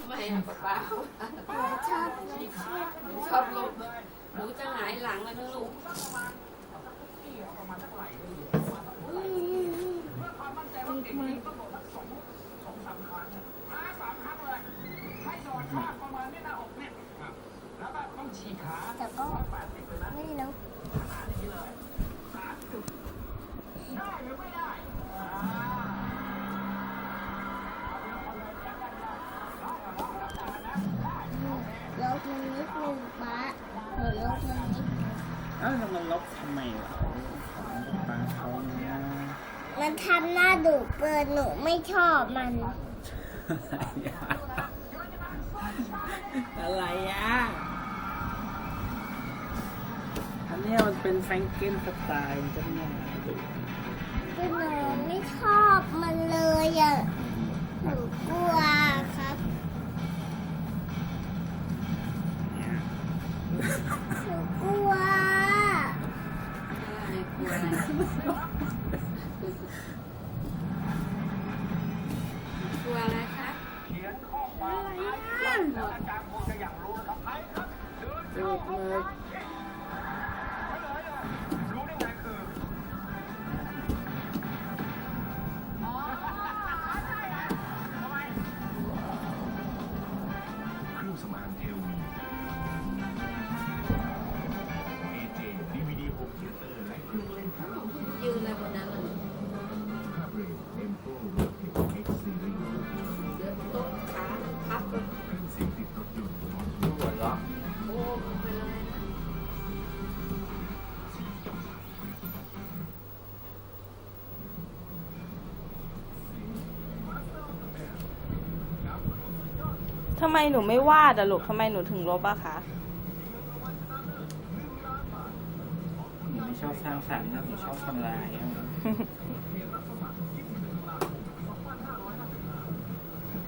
ทำไมอะป้าป้าชอบลบหนูชอบลบหนูจะหงายหลังแล้วนะลูกแต่ก็ เอ้าแล้วมันลบทำไมเหรอของปลาเขาเนี่ยมันทำหน้าดุเกินหนูไม่ชอบมัน อะไรอะ อันเนี้ยมันเป็นแฟรงเกนสไตล์มันจะน่าดู อะไรกลัวอะไรกลัวอะไรคะดูดมือเค ทำไมหนูไม่วาดอะลูกทำไมหนูถึงลบอะคะหนูไม่ชอบสร้างสรรค์นะหนูชอบทำลายอะ